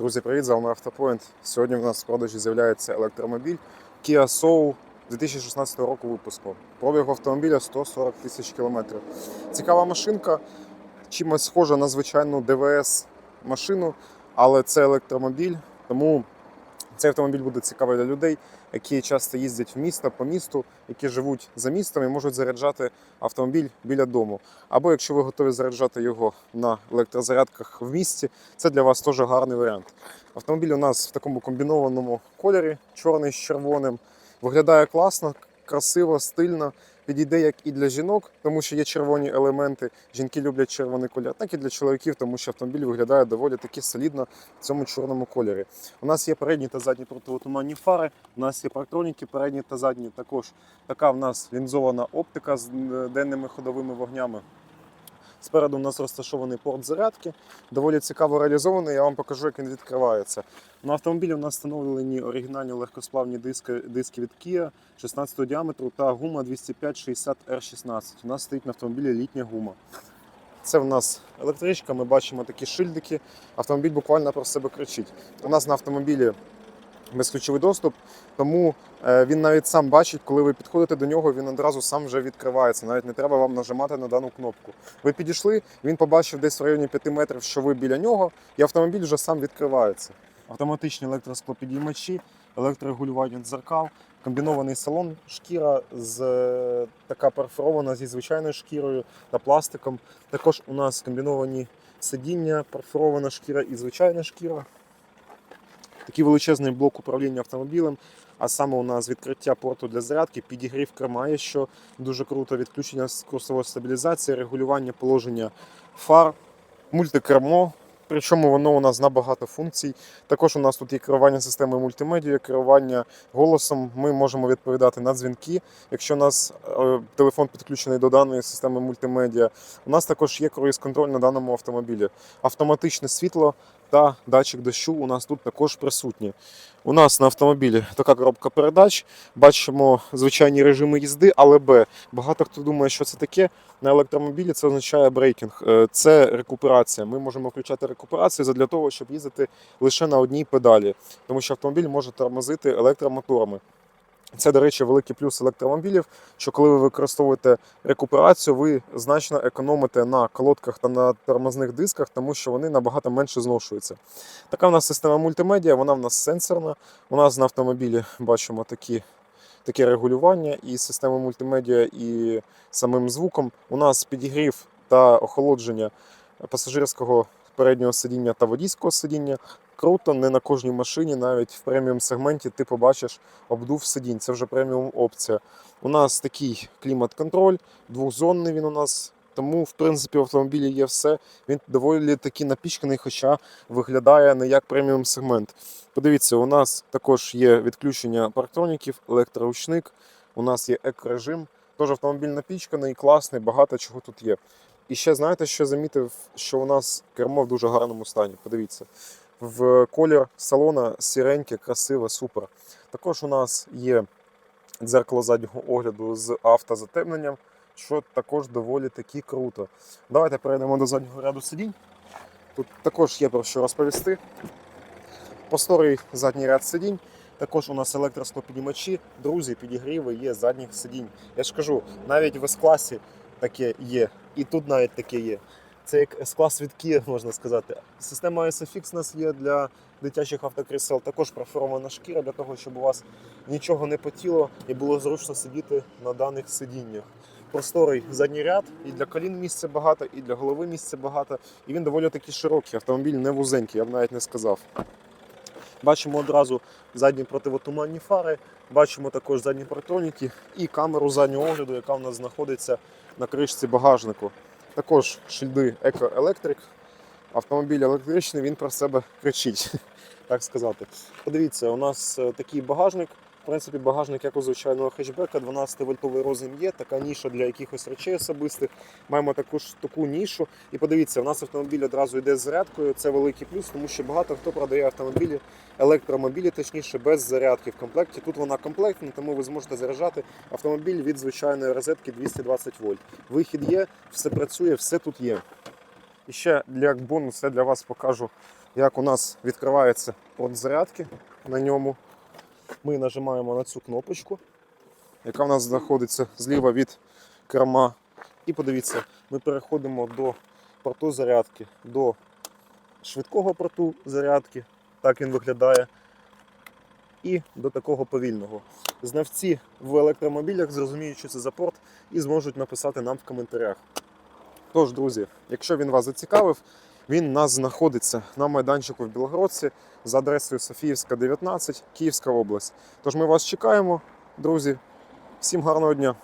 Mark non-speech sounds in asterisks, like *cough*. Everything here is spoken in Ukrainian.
Друзі, привіт, з вами Автопоінт. Сьогодні в нас в продажі з'являється електромобіль Kia Soul 2016 року випуску. Пробіг автомобіля 140 тисяч кілометрів. Цікава машинка, чимось схожа на звичайну ДВС машину, але це електромобіль, тому цей автомобіль буде цікавий для людей, які часто їздять в місто по місту, які живуть за містом і можуть заряджати автомобіль біля дому. Або якщо ви готові заряджати його на електрозарядках в місті, це для вас теж гарний варіант. Автомобіль у нас в такому комбінованому кольорі, чорний з червоним. Виглядає класно, красиво, стильно. Підійде як і для жінок, тому що є червоні елементи. Жінки люблять червоний колір, так і для чоловіків, тому що автомобіль виглядає доволі таки солідно в цьому чорному кольорі. У нас є передні та задні противотуманні фари, у нас є парктроніки, передні та задні. Також така в нас лінзована оптика з е, денними ходовими вогнями. Спереду у нас розташований порт зарядки, доволі цікаво реалізований. Я вам покажу, як він відкривається. На автомобілі у нас встановлені оригінальні легкосплавні диски, диски від Kia 16 діаметру та гума 205-60 R16. У нас стоїть на автомобілі літня гума. Це в нас електричка, ми бачимо такі шильдики. Автомобіль буквально про себе кричить. У нас на автомобілі безключовий доступ, тому е, він навіть сам бачить, коли ви підходите до нього, він одразу сам вже відкривається. Навіть не треба вам нажимати на дану кнопку. Ви підійшли, він побачив десь в районі 5 метрів, що ви біля нього, і автомобіль вже сам відкривається. Автоматичні електросклопідіймачі, електрорегулювання дзеркал, комбінований салон, шкіра з е, така перфорована зі звичайною шкірою та пластиком. Також у нас комбіновані сидіння, перфорована шкіра і звичайна шкіра. Такий величезний блок управління автомобілем. А саме у нас відкриття порту для зарядки, підігрів керма, є, що дуже круто, відключення курсової стабілізації, регулювання положення фар, мультикермо. Причому воно у нас на багато функцій. Також у нас тут є керування системою мультимедіа, керування голосом. Ми можемо відповідати на дзвінки, якщо у нас е, телефон підключений до даної системи мультимедіа. У нас також є круїз-контроль на даному автомобілі. Автоматичне світло та датчик дощу у нас тут також присутні. У нас на автомобілі така коробка передач. Бачимо звичайні режими їзди, але Б. Багато хто думає, що це таке. На електромобілі це означає брейкінг. Е, Це рекуперація. Ми можемо включати рекуперацію для того, щоб їздити лише на одній педалі, тому що автомобіль може тормозити електромоторами. Це, до речі, великий плюс електромобілів, що коли ви використовуєте рекуперацію, ви значно економите на колодках та на тормозних дисках, тому що вони набагато менше зношуються. Така в нас система мультимедіа, вона в нас сенсорна. У нас на автомобілі бачимо такі, таке регулювання і система мультимедіа, і самим звуком. У нас підігрів та охолодження пасажирського переднього сидіння та водійського сидіння. Круто, не на кожній машині, навіть в преміум сегменті ти побачиш обдув сидінь. Це вже преміум опція. У нас такий клімат-контроль, двохзонний він у нас. Тому, в принципі, в автомобілі є все. Він доволі таки напічканий, хоча виглядає не як преміум сегмент. Подивіться, у нас також є відключення парктроніків, електроручник, у нас є екорежим. Тож автомобіль напічканий, класний, багато чого тут є. І ще знаєте, що замітив, що у нас кермо в дуже гарному стані. Подивіться. В колір салона сіреньке, красиве, супер. Також у нас є дзеркало заднього огляду з автозатемненням, що також доволі таки круто. Давайте перейдемо до заднього ряду сидінь. Тут також є про що розповісти. Просторий задній ряд сидінь. Також у нас електросклопідіймачі, друзі, підігріви є задніх сидінь. Я ж кажу, навіть в С-класі таке є. І тут навіть таке є. Це як С-клас від Kia, можна сказати. Система SFX у нас є для дитячих автокрісел. Також профорована шкіра для того, щоб у вас нічого не потіло і було зручно сидіти на даних сидіннях. Просторий задній ряд, і для колін місця багато, і для голови місця багато. І він доволі таки широкий. Автомобіль не вузенький, я б навіть не сказав. Бачимо одразу задні противотуманні фари, бачимо також задні протроніки і камеру заднього огляду, яка в нас знаходиться на кришці багажнику. Також шильди Electric. Автомобіль електричний, він про себе кричить, *laughs* так сказати. Подивіться, у нас е, такий багажник. В принципі, багажник як у звичайного хетчбека, 12-вольтовий розмір є, така ніша для якихось речей особистих. Маємо також таку нішу. І подивіться, у нас автомобіль одразу йде з зарядкою. Це великий плюс, тому що багато хто продає автомобілі, електромобілі, точніше, без зарядки в комплекті. Тут вона комплектна, тому ви зможете заряджати автомобіль від звичайної розетки 220 вольт. Вихід є, все працює, все тут є. І ще для бонус я для вас покажу як у нас відкривається порт зарядки на ньому. Ми нажимаємо на цю кнопочку, яка в нас знаходиться зліва від керма. І подивіться, ми переходимо до порту зарядки, до швидкого порту зарядки, так він виглядає, і до такого повільного. Знавці в електромобілях зрозуміють, що це за порт, і зможуть написати нам в коментарях. Тож, друзі, якщо він вас зацікавив, він у нас знаходиться на майданчику в Білогородці за адресою Софіївська, 19, Київська область. Тож ми вас чекаємо, друзі. Всім гарного дня!